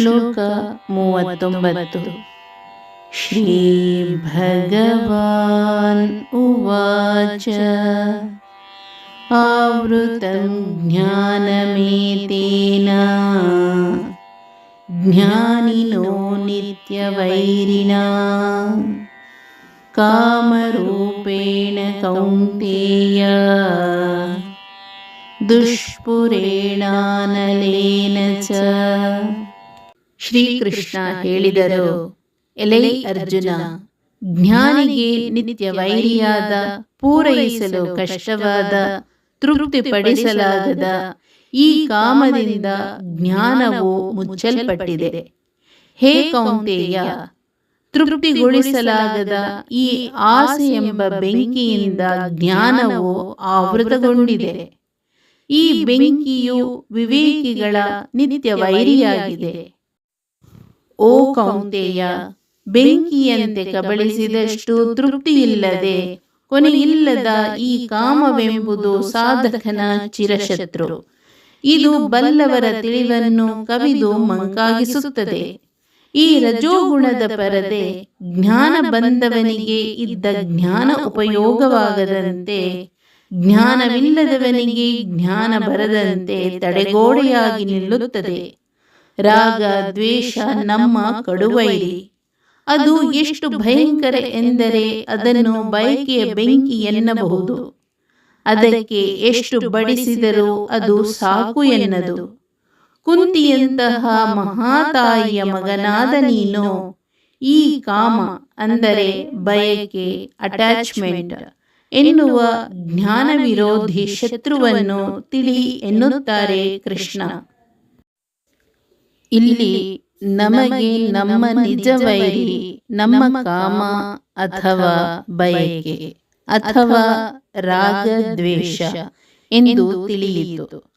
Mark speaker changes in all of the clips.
Speaker 1: ಶ್ಲೋಕ ಮೂವತ್ತೊಂಬತ್ತು ಶ್ರೀ ಭಗವಾನ್ ಉವಾಚ आवृतं ज्ञानमेतेन ज्ञानिनो नित्यवैरिणा कामरूपेण कौन्तेय ದುಷ್ಪುರೇಣಾನಲೇನ ಚ ಶ್ರೀಕೃಷ್ಣ ಹೇಳಿದರು. ಎಲೈ ಅರ್ಜುನ, ಜ್ಞಾನಿಗೆ ನಿತ್ಯ ವೈರಿಯಾದ ಪೂರೈಸಲು ಕಷ್ಟವಾದ, ತೃಪ್ತಿಪಡಿಸಲಾಗದ ಈ ಕಾಮದಿಂದ ಜ್ಞಾನವು ಮುಚ್ಚಲ್ಪಟ್ಟಿದೆ. ಹೇ ಕೌಂತೆಯ, ತೃಪ್ತಿಗೊಳಿಸಲಾಗದ ಈ ಆಸೆ ಎಂಬ ಬೆಂಕಿಯಿಂದ ಜ್ಞಾನವು ಆವೃತಗೊಂಡಿದೆ. ಈ ಬೆಂಕಿಯು ವಿವೇಕಿಗಳ ನಿತ್ಯ ವೈರಿಯಾಗಿದೆ ಓ ಕೌಂತೆಯ, ಬೆಂಕಿಯಂತೆ ಕಬಳಿಸಿದಷ್ಟು ತೃಪ್ತಿಯಿಲ್ಲದೆ ಕೊನೆಯಿಲ್ಲದ ಈ ಕಾಮವೆಂಬುದು ಸಾಧಕನ ಚಿರಶತ್ರು. ಇದು ಬಲ್ಲವರ ತಿಳಿವನ್ನು ಕವಿದು ಮಂಕಾಗಿಸುತ್ತದೆ. ಈ ರಜೋಗುಣದ ಪರದೆ ಜ್ಞಾನ ಬಂದವನಿಗೆ ಇದ್ದ ಜ್ಞಾನ ಉಪಯೋಗವಾಗದಂತೆ, ಜ್ಞಾನವಿಲ್ಲದವನಿಗೆ ಜ್ಞಾನ ಬರದಂತೆ ತಡೆಗೋಡೆಯಾಗಿ ನಿಲ್ಲುತ್ತದೆ. ರಾಗ, ದ್ವೇಷ ನಮ್ಮ ಕಡುವೈರಿ ಅದು ಎಷ್ಟು ಭಯಂಕರ ಎಂದರೆ ಅದನ್ನು ಬಯಕೆಯ ಬೆಂಕಿ ಎನ್ನಬಹುದು. ಅದಕ್ಕೆ ಎಷ್ಟು ಬಡಿಸಿದರೂ ಅದು ಸಾಕು ಎನ್ನದು. ಕುಂತಿಯಂತಹ ಮಹಾತಾಯಿಯ ಮಗನಾದ ನೀನು, ಈ ಕಾಮ ಅಂದರೆ ಬಯಕೆ ಅಟ್ಯಾಚ್ಮೆಂಟ್ ಎನ್ನುವ ಜ್ಞಾನ ವಿರೋಧಿ ಶತ್ರುವನ್ನು ತಿಳಿ ಎನ್ನುತ್ತಾರೆ ಕೃಷ್ಣ. ಇಲ್ಲಿ ನಮಗೆ ನಮ್ಮ ನಿಜ ವೈರಿ ನಮ್ಮ ಕಾಮ ಅಥವಾ ಬಯಕೆ ಅಥವಾ ರಾಗ ದ್ವೇಷ ಎಂದು ತಿಳಿಯಿತು.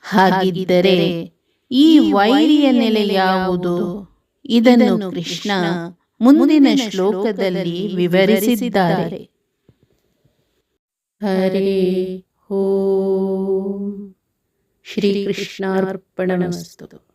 Speaker 1: ಹಾಗಿದ್ದರೆ ಈ ವೈರಿಯ ನೆಲೆ ಯಾವುದು? ಇದನ್ನು ಕೃಷ್ಣ ಮುಂದಿನ ಶ್ಲೋಕದಲ್ಲಿ ವಿವರಿಸಿದ್ದಾರೆ. ಹರೇ ಹೋ ಶ್ರೀಕೃಷ್ಣಾರ್ಪಣಮಸ್ತು.